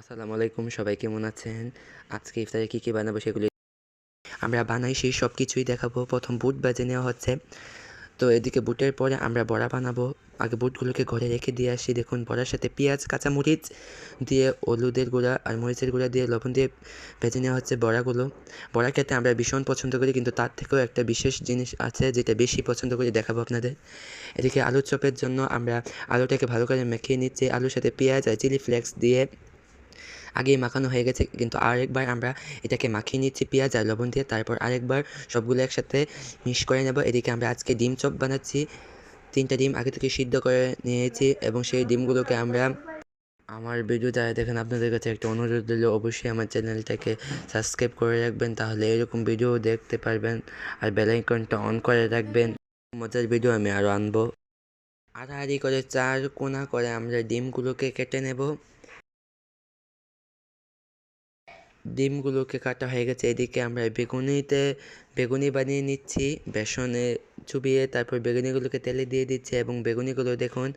আসসালামু আলাইকুম, সবাই কেমন আছেন? আজকে ইফতারে কী কী বানাবো সেগুলি আমরা বানাই, সেই সব কিছুই দেখাবো। প্রথম বুট বেজে নেওয়া হচ্ছে। তো এদিকে বুটের পরে আমরা বড়া বানাবো। আগে বুটগুলোকে ঘরে রেখে দিয়ে আসি। দেখুন, বড়ার সাথে পেঁয়াজ, কাঁচামরিচ দিয়ে হলুদের গুঁড়া আর মরিচের গুঁড়া দিয়ে লবণ দিয়ে ভেজে নেওয়া হচ্ছে বড়াগুলো। বড়া খেতে আমরা ভীষণ পছন্দ করি, কিন্তু তার থেকেও একটা বিশেষ জিনিস আছে যেটা বেশি পছন্দ করি দেখাবো আপনাদের। এদিকে আলুর চপের জন্য আমরা আলুটাকে ভালো করে মেখে নিচ্ছি। আলুর সাথে পেঁয়াজ আর চিলি ফ্লেক্স দিয়ে আগেই মাখানো হয়ে গেছে। কিন্তু আরেকবার আমরা এটাকে মাখিয়ে নিচ্ছি, পেঁয়াজ আর লবণ দিয়ে। তারপর আরেকবার সবগুলো একসাথে মিক্স করে নেব। এদিকে আমরা আজকে ডিম চপ বানাচ্ছি। তিনটা ডিম আগে থেকে সিদ্ধ করে নিয়েছি এবং সেই ডিমগুলোকে আমরা আমার ভিডিও যারা দেখেন আপনাদের কাছে একটা অনুরোধ দিল অবশ্যই আমার চ্যানেলটাকে সাবস্ক্রাইব করে রাখবেন, তাহলে এরকম ভিডিও দেখতে পারবেন। আর বেল আইকনটা অন করে রাখবেন। মজার ভিডিও আমি আরও আনব। আড়াআড়ি করে চার কোনা করে আমরা ডিমগুলোকে কেটে নেব। ডিমগুলোকে কাটা হয়ে গেছে। এদিকে আমরা বেগুনিতে, বেগুনি বানিয়ে নিচ্ছি, বেসনে চুবিয়ে তারপর বেগুনিগুলোকে তেলে দিয়ে দিচ্ছি এবং বেগুনিগুলো দেখুন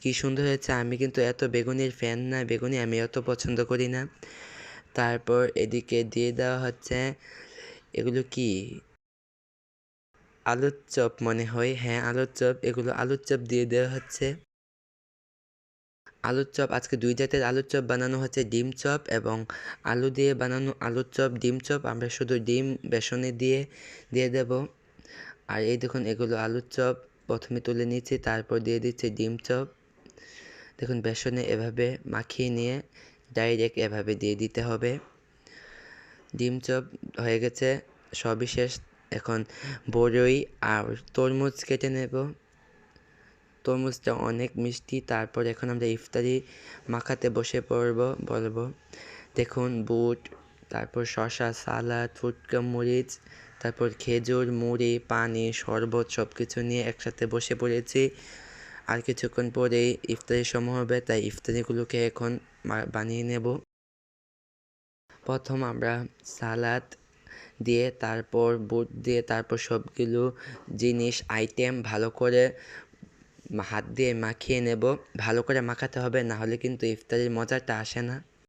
কি সুন্দর হয়েছে। আমি কিন্তু এত বেগুনির ফ্যান না, বেগুনি আমি অত পছন্দ করি না। তারপর এদিকে দিয়ে দেওয়া হচ্ছে এগুলো কি? আলুর চপ মনে হয়। হ্যাঁ আলুর চপ। এগুলো আলুর চপ দিয়ে দেওয়া হচ্ছে। আলুর চপ, আজকে দুই জাতের আলুর চপ বানানো হচ্ছে, ডিম চপ এবং আলু দিয়ে বানানো আলুর চপ, ডিম চপ। আমরা শুধু ডিম বেসনে দিয়ে দিয়ে দেব। আর এই দেখুন, এগুলো আলুর চপ। প্রথমে তুলে নিচ্ছি, তারপর দিয়ে দিচ্ছি ডিম চপ। দেখুন, বেসনে এভাবে মাখিয়ে নিয়ে ডাইরেক্ট এভাবে দিয়ে দিতে হবে। ডিম চপ হয়ে গেছে, সবই শেষ। এখন বড়ই আর তরমুজ কেটে নেব। তরমুজটা অনেক মিষ্টি। তারপর এখন আমরা ইফতারি মাখাতে বসে পড়ব, বলব। দেখুন, বুট, তারপর শসা, সালাদ ফুটকা মরিচ, তারপর খেজুর, মুড়ি, পানি, শরবত সব কিছু নিয়ে একসাথে বসে পড়েছি। আর কিছুক্ষণ পরেই ইফতারি সময় হবে, তাই ইফতারিগুলোকে এখন বানিয়ে নেব। প্রথম আমরা সালাদ দিয়ে, তারপর বুট দিয়ে, তারপর সবগুলো জিনিস, আইটেম ভালো করে হাত দিয়ে মাখিয়ে নেব। ভালো করে মাখাতে হবে নাহলে কিন্তু ইফতারির মজাটা আসে না।